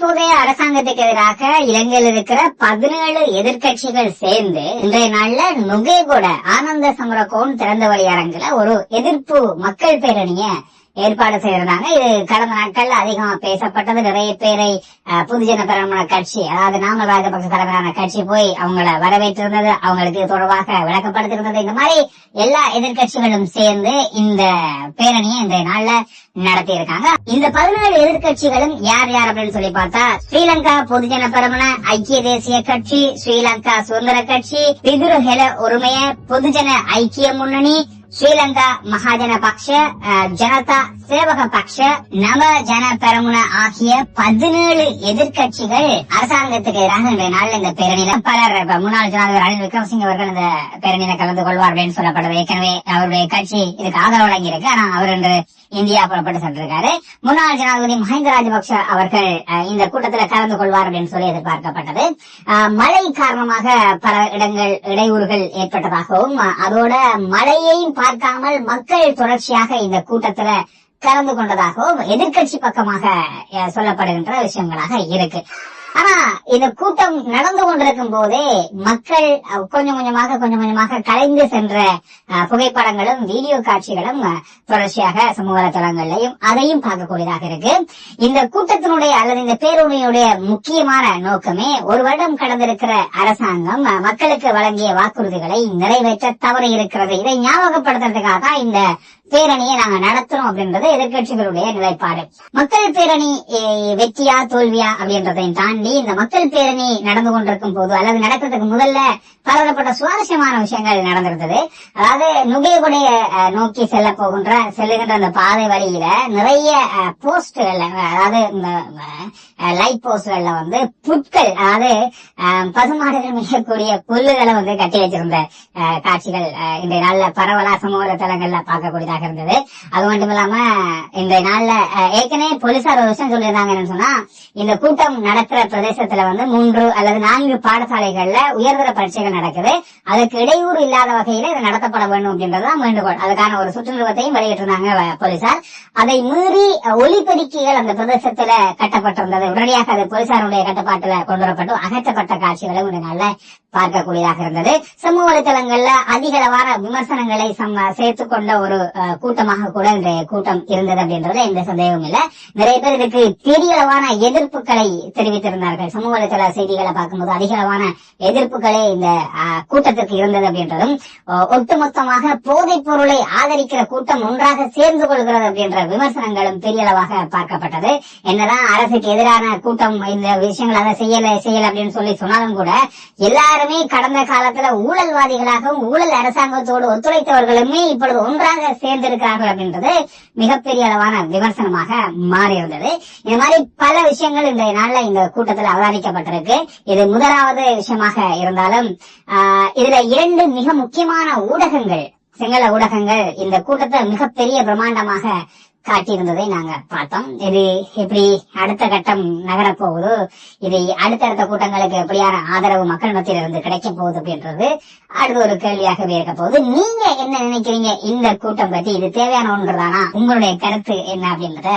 தற்போதைய அரசாங்கத்துக்கு எதிராக இலங்கையில் இருக்கிற பதினேழு எதிர்க்கட்சிகள் சேர்ந்து இன்றைய நாள்ல நுகைகூட ஆனந்த சமரகோன் திறந்த வழி அரங்குல ஒரு எதிர்ப்பு மக்கள் பேரணிய ஏற்பாடு செய்திருந்தாங்க இது கடந்த நாட்கள்ல அதிகமா பேசப்பட்டது. நிறைய பேரை புதுஜன பொதுஜன கட்சி அதாவது நாமல் ராஜபக்ச தலைமையிலான கட்சி போய் அவங்கள வரவேற்றிருந்தது. அவங்களுக்கு தொடர்பாக விளக்கப்படுத்திருந்தது இந்த மாதிரி எல்லா எதிர்கட்சிகளும் சேர்ந்து இந்த பேரணியை இந்த நாள்ல நடத்தி இருக்காங்க இந்த பதினேழு எதிர்கட்சிகளும் யார் யார் அப்படின்னு சொல்லி பார்த்தா ஸ்ரீலங்கா பொதுஜன பெருமன ஐக்கிய தேசிய கட்சி ஸ்ரீலங்கா சுதந்திர கட்சி பிதுரு ஹெல உரிமைய பொதுஜன ஐக்கிய முன்னணி ஸ்ரீலங்கா மகாஜன பக்ஷ ஜனதா சேவக பக்ஷ நவ ஜன பெரமுன ஆகிய பதினேழு எதிர்கட்சிகள் அரசாங்கத்துக்கு எதிராக இன்றைய நாளில் இந்த பேரணியில பலர் இப்ப முன்னாள் ஜனாதிபதி ரணில் விக்ரமசிங்க அவர்கள் இந்த பேரணியில கலந்து கொள்வார் அப்படின்னு சொல்லப்படுது ஏற்கனவே அவருடைய கட்சி இதுக்கு ஆதரவு வழங்கி இருக்கு ஆனா அவர் இன்று இந்தியா புறப்பட்டு சென்றிருக்காரு முன்னாள் ஜனாதிபதி மஹிந்த ராஜபக்ஷ அவர்கள் இந்த கூட்டத்தில் கலந்து கொள்வார் அப்படின்னு சொல்லி எதிர்பார்க்கப்பட்டது மழை காரணமாக பல இடங்கள் இடையூறுகள் ஏற்பட்டதாகவும் அதோட மழையையும் பார்க்காமல் மக்கள் தொடர்ச்சியாக இந்த கூட்டத்துல கலந்து கொண்டதாகவும் எதிர்க்கட்சி பக்கமாக சொல்லப்படுகின்ற விஷயங்களாக இருக்கு. ஆனா இந்த கூட்டம் நடந்து கொண்டிருக்கும் போதே மக்கள் கொஞ்சம் கொஞ்சமாக கொஞ்சம் கொஞ்சமாக கலைந்து சென்ற புகைப்படங்களும் வீடியோ காட்சிகளும் தொடர்ச்சியாக சமூக வலைதளங்கள்லையும் அதையும் பார்க்கக்கூடியதாக இருக்கு. இந்த கூட்டத்தினுடைய அல்லது இந்த பேரணியுடைய முக்கியமான நோக்கமே ஒரு வருடம் கடந்திருக்கிற அரசாங்கம் மக்களுக்கு வழங்கிய வாக்குறுதிகளை நிறைவேற்ற தவறு இருக்கிறது இதை ஞாபகப்படுத்துறதுக்காக தான் இந்த பேரணியை நாங்க நடத்துறோம் அப்படின்றது எதிர்கட்சிகளுடைய நிலைப்பாடு. மக்கள் பேரணி வெற்றியா தோல்வியா அப்படின்றதையும் தாண்டி இந்த மக்கள் பேரணி நடந்து கொண்டிருக்கும் போது அல்லது நடக்கிறதுக்கு முதல்ல பலதரப்பட்ட சுவாரஸ்யமான விஷயங்கள் நடந்திருந்தது. அதாவது நுகையகுடைய நோக்கி செல்ல போகின்ற செல்லுகின்ற அந்த பாதை வழியில நிறைய போஸ்டுகள்ல அதாவது இந்த லைட் போஸ்ட்கள்ல வந்து புட்கள் அதாவது பசுமாடுகள் மிகக்கூடிய புல்லுகளை வந்து கட்டி வச்சிருந்த காட்சிகள் இன்றைய நாள்ல பரவலா சமூக தளங்கள்ல பார்க்கக்கூடியதாக இருந்தது அது மட்டும் இல்லாம இந்த நாள்ல ஏற்கனவே போலீசார் ஒரு விஷயம் சொல்லியிருந்தாங்க என்னன்னு சொன்னா இந்த கூட்டம் நடத்துற பிரதேசத்துல வந்து மூன்று அல்லது நான்கு பாடசாலைகள்ல உயர்தர பரீட்சைகள் நடக்குது. அதுக்கு இடையூறு இல்லாத வகையில இது நடத்தப்பட வேண்டும் அப்படின்றதுதான் வேண்டுகோள். அதுக்கான ஒரு சுற்றுலாவத்தையும் வெளியிட்டிருந்தாங்க வ- போலீசார். அதை மீறி ஒலிபெருக்கிகள் அந்த பிரதேசத்துல கட்டப்பட்டிருந்தது. உடனடியாக அது போலீசாருடைய கட்டுப்பாட்டுல கொண்டு வரப்பட்டு அகற்றப்பட்ட காட்சிகளும் இந்த நாள்ல பார்க்கக்கூடியதாக இருந்தது. சமூக வலைதளங்கள்ல அதிகளவான விமர்சனங்களை சம்ம- கொண்ட ஒரு கூட்டமாக கூட இந்த கூட்டம் இருந்தது அப்படின்றதுல எந்த சந்தேகமும் இல்ல. நிறைய பேர் இதுக்கு பெரிய அளவான எதிர்ப்புகளை தெரிவித்திருந்தார்கள். சமூக வலைதள செய்திகளை பார்க்கும்போது அதிக அளவான எதிர்ப்புகளே இந்த கூட்டத்திற்கு இருந்தது அப்படின்றதும் ஒட்டுமொத்தமாக போதைப் பொருளை ஆதரிக்கிற கூட்டம் ஒன்றாக சேர்ந்து கொள்கிறது அப்படின்ற விமர்சனங்களும் பெரிய அளவாக பார்க்கப்பட்டது. என்னதான் அரசுக்கு எதிரான கூட்டம் இந்த விஷயங்கள் அதை செய்யல செய்யல அப்படின்னு சொல்லி சொன்னாலும் கூட எல்லாருமே கடந்த காலத்துல ஊழல்வாதிகளாகவும் ஊழல் அரசாங்கத்தோடு ஒத்துழைத்தவர்களுமே இப்பொழுது ஒன்றாக சேர்ந்து சேர்ந்திருக்கிறார்கள் அப்படின்றது மிகப்பெரிய அளவான விமர்சனமாக மாறி இருந்தது இந்த மாதிரி பல விஷயங்கள் இன்றைய நாள்ல இந்த கூட்டத்தில் அவதானிக்கப்பட்டிருக்கு. இது முதலாவது விஷயமாக இருந்தாலும் ஆஹ், இதுல இரண்டு மிக முக்கியமான ஊடகங்கள் சிங்கள ஊடகங்கள் இந்த கூட்டத்தை மிகப்பெரிய பிரம்மாண்டமாக காட்டியிருந்ததை நாங்க பார்த்தோம். இது எப்படி அடுத்த கட்டம் நகரப்போகுது இது அடுத்தடுத்த கூட்டங்களுக்கு எப்படியான ஆதரவு மக்கள் மத்தியில இருந்து கிடைக்க போகுது அப்படின்றது அடுத்த ஒரு கேள்வியாகவே இருக்க போகுது. நீங்க என்ன நினைக்கிறீங்க? இந்த கூட்டம் பற்றி இது தேவையான ஒன்றுதானா? உங்களுடைய கருத்து என்ன அப்படின்றத